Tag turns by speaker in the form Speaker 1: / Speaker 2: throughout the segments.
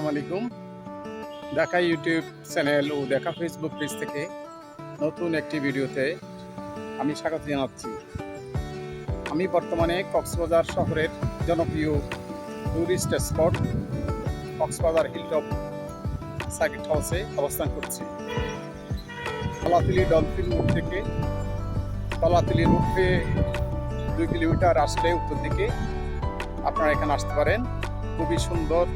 Speaker 1: আসসালামু আলাইকুম। দেখা ইউটিউব চ্যানেল ও দেখা ফেসবুক পেজ থেকে নতুন একটি ভিডিওতে আমি স্বাগত জানাচ্ছি। আমি বর্তমানে কক্সবাজার শহরের জনপ্রিয় tourist spot Cox's Bazar hilltop circuit হাউসে অবস্থান করছি। তলাতলি ডলফিন রোড থেকে তলাতলি রোড হয়ে দুই কিলোমিটার আসলে উত্তর দিকে আপনারা এখানে আসতে পারেন। খুবই সুন্দর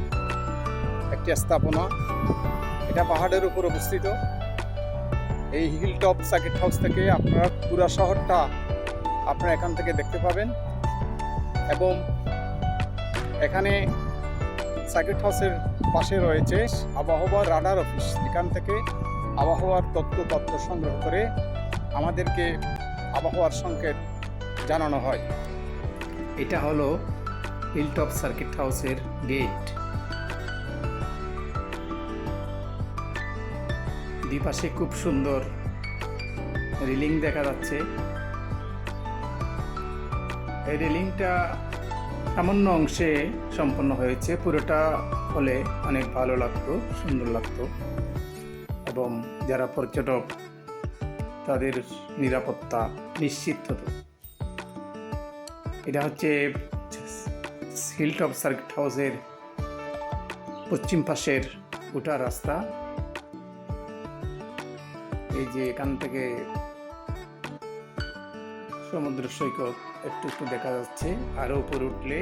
Speaker 1: একটি স্থাপনা। এটা পাহাড়ের উপর অবস্থিত। এই হিল টপ সার্কিট হাউস থেকে আপনারা পুরা শহরটা আপনারা এখান থেকে দেখতে পাবেন এবং এখানে সার্কিট হাউসের পাশে রয়েছে আবহাওয়া রাডার অফিস এখান থেকে আবহাওয়ার তথ্য তথ্য সংগ্রহ করে আমাদেরকে আবহাওয়ার সংকেত জানানো হয়। এটা হলো হিলটপ সার্কিট হাউসের গেট দুপাশে খুব সুন্দর রিলিং দেখা যাচ্ছে। এই রিলিংটা সামান্য অংশে সম্পন্ন হয়েছে। পুরোটা হলে অনেক ভালো লাগতো, সুন্দর লাগতো। এবং যারা পর্যটক, তাদের নিরাপত্তা নিশ্চিত হতো। এটা হচ্ছে হিলটপ সার্কিট হাউসের পশ্চিম পাশের ওঠা রাস্তা। এই যে এখান থেকে সমুদ্র সৈকত একটু একটু দেখা যাচ্ছে আরও উপরে উঠলে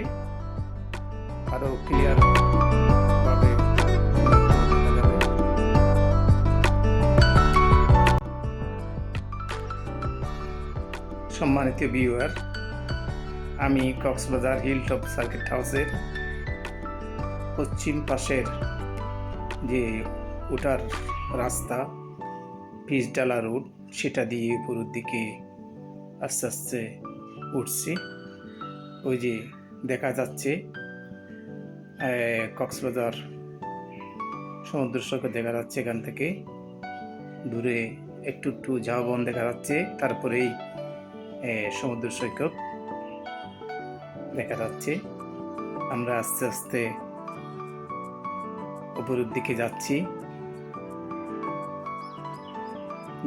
Speaker 1: আরও ক্লিয়ার। সম্মানিত ভিউয়ার আমি কক্সবাজার হিলটপ সার্কিট হাউসের পশ্চিম পাশের যে ওটার রাস্তা পিচডালা রোড, সেটা দিয়ে উপরের দিকে আস্তে আস্তে উঠছি। ওই যে দেখা যাচ্ছে কক্সবাজার সমুদ্র সৈকত দেখা যাচ্ছে এখান থেকে। দূরে একটু একটু ঝাউবন দেখা যাচ্ছে, তারপরেই সমুদ্র সৈকত দেখা যাচ্ছে। আমরা আস্তে আস্তে উপরের দিকে যাচ্ছি।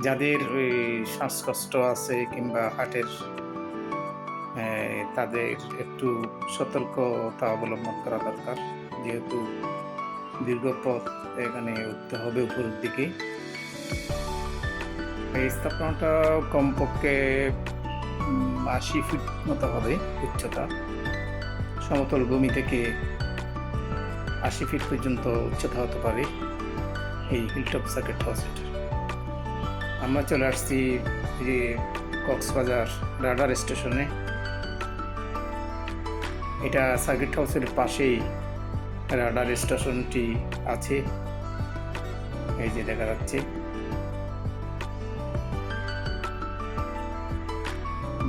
Speaker 1: যাদের ওই শ্বাসকষ্ট আছে কিংবা হার্টের তাদের একটু সতর্কতা অবলম্বন করা দরকার। যেহেতু দীর্ঘ পথ এখানে উঠতে হবে উপরের দিকে। এই স্থাপনাটা কমপক্ষে আশি ফিট মতো হবে উচ্চতা। সমতল ভূমি থেকে আশি ফিট পর্যন্ত উচ্চতা হতে পারে। এই হিলটপ সার্কিট হাউসের আমরা চলে আসছি যে কক্সবাজার রাডার স্টেশনে। এটা সার্কিট হাউসের পাশেই রাডার স্টেশনটি আছে। এই যে দেখা যাচ্ছে।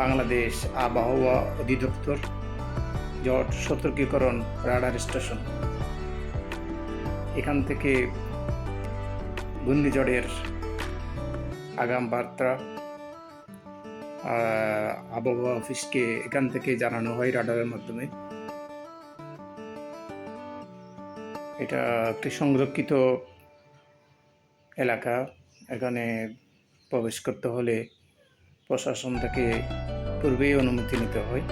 Speaker 1: বাংলাদেশ আবহাওয়া অধিদপ্তর জট সতর্কীকরণ রাডার স্টেশন। এখান থেকে ঘূর্ণিঝড়ের আগাম বার্তা আবহাওয়া অফিসকে এখান থেকে জানানো হয় রাডারের মাধ্যমে। এটা একটি সংরক্ষিত এলাকা। এখানে প্রবেশ করতে হলে প্রশাসন থেকে পূর্বেই অনুমতি নিতে হয়।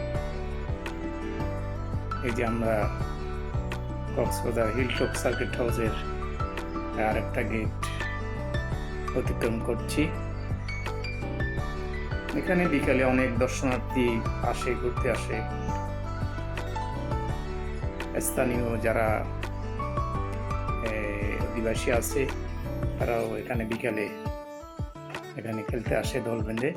Speaker 1: এই যে আমরা কক্সবাজার হিল হিলটপ সার্কিট হাউসের আর একটা গেট। অতিক্রম করছি। এখানে বিকালে অনেক দর্শনার্থী আসে, ঘুরতে আসে। স্থানীয় যারা অধিবাসী আছে, তারাও এখানে বিকালে এখানে খেলতে আসে দল বেঁধে।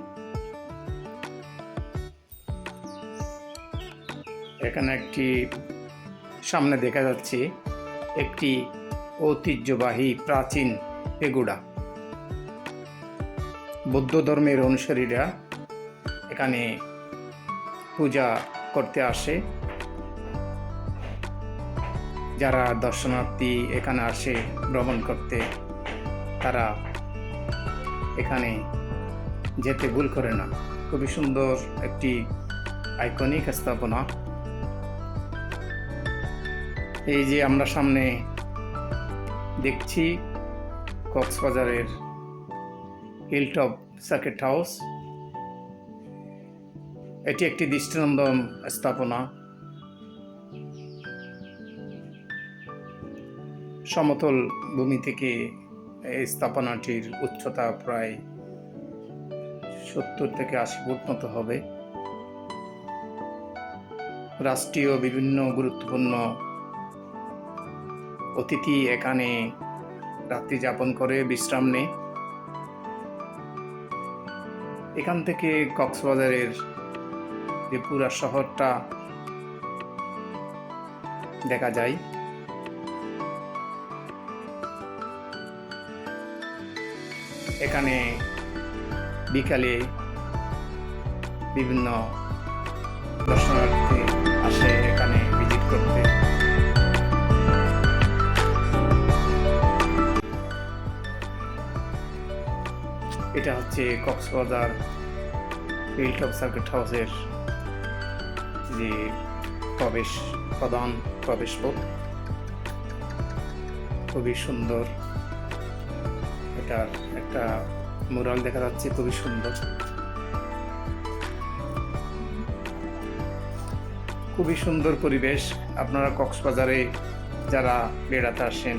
Speaker 1: এখানে একটি, সামনে দেখা যাচ্ছে, একটি ঐতিহ্যবাহী প্রাচীন পেগুড়া বৌদ্ধ ধর্মের অনুসারীরা এখানে পূজা করতে আসে। যারা দর্শনার্থী এখানে আসে, ভ্রমণ করতে, তারা এখানে যেতে ভুল করে না। খুবই সুন্দর একটি আইকনিক স্থাপনা। এই যে আমরা সামনে দেখছি কক্সবাজারের হিলটপ সার্কিট হাউস এটি একটি দৃষ্টিনন্দন স্থাপনা। সমতল ভূমি থেকে এই স্থাপনাটির উচ্চতা প্রায় সত্তর থেকে আশি ফুট মতো হবে। রাষ্ট্রীয় বিভিন্ন গুরুত্বপূর্ণ অতিথি এখানে রাত্রি যাপন করে বিশ্রাম নেয়। এখান থেকে কক্সবাজারের যে পুরা শহরটা দেখা যায়। এখানে বিকালে বিভিন্ন দর্শনার্থী এটা হচ্ছে কক্সবাজার হিলটপ সার্কিট হাউসের যে প্রবেশ প্রধান প্রবেশ পথ। খুবই সুন্দর। এটার একটা মুরাল দেখা যাচ্ছে, খুবই সুন্দর। খুবই সুন্দর পরিবেশ। আপনারা কক্সবাজারে যারা বেড়াতে আসেন,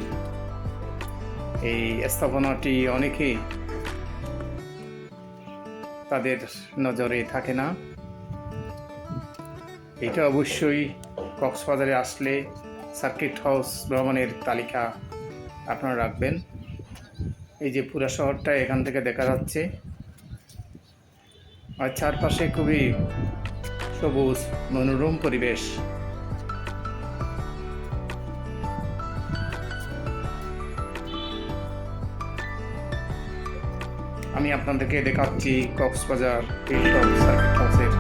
Speaker 1: এই স্থাপনাটি অনেকেই তাদের নজরে থাকে না। এটা অবশ্যই কক্সবাজারে আসলে সার্কিট হাউস ভ্রমণের তালিকা আপনারা রাখবেন। এই যে পুরা শহরটা এখান থেকে দেখা যাচ্ছে। আর চারপাশে খুবই সবুজ, মনোরম পরিবেশ। আমি আপনাদেরকে দেখাচ্ছি কক্সবাজার সার্কিট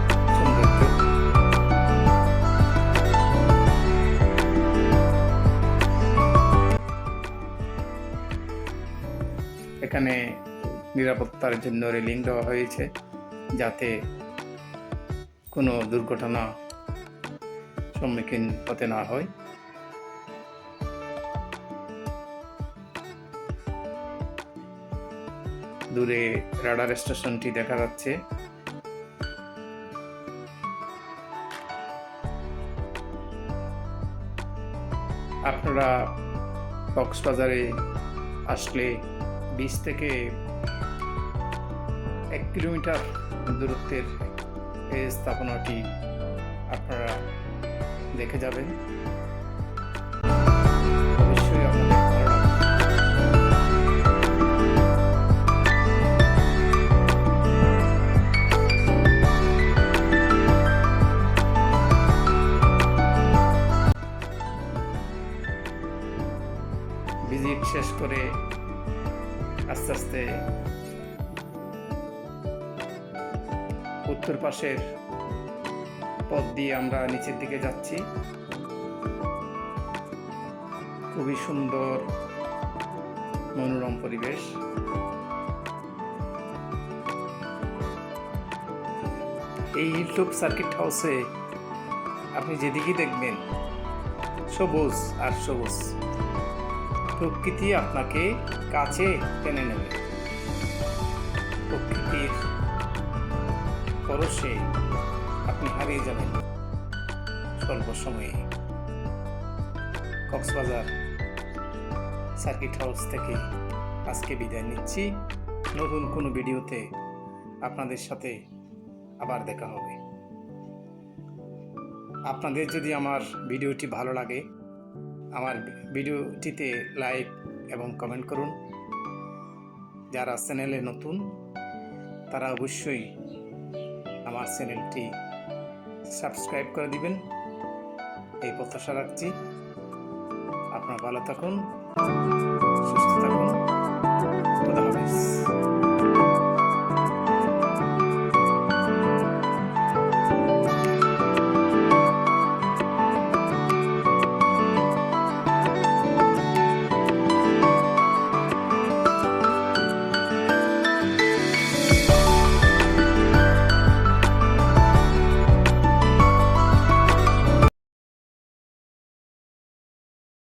Speaker 1: এখানে নিরাপত্তার জন্য রেলিং দেওয়া হয়েছে যাতে কোনো দুর্ঘটনা সম্মুখীন হতে না হয়। দূরে রাডার স্টেশনটি দেখা যাচ্ছে। আপনারা কক্সবাজারে আসলে বিশ থেকে এক কিলোমিটার দূরত্বের এই স্থাপনাটি আপনারা দেখে যাবেন। পাশের পথ দিয়ে আমরা নিচের দিকে যাচ্ছি। খুবই সুন্দর, মনোরম পরিবেশ। এই হিলটপ সার্কিট হাউসে আপনি যেদিকেই দেখবেন, সবুজ আর সবুজ প্রকৃতি আপনাকে কাছে টেনে নেবে। প্রকৃতির পরশে আপনি হারিয়ে যাবেন স্বল্প সময়ে। কক্সবাজার সার্কিট হাউস থেকে আজকে বিদায় নিচ্ছি। নতুন কোনো ভিডিওতে আপনাদের সাথে আবার দেখা হবে। আপনাদের যদি আমার ভিডিওটি ভালো লাগে, আমার ভিডিওটিতে লাইক এবং কমেন্ট করুন। যারা চ্যানেলে নতুন, তারা অবশ্যই আমার চ্যানেলটি সাবস্ক্রাইব করে দিবেন। এই প্রত্যাশা রাখছি। আপনারা ভালো থাকুন, সুস্থ থাকুন। খুদা হাফিজ।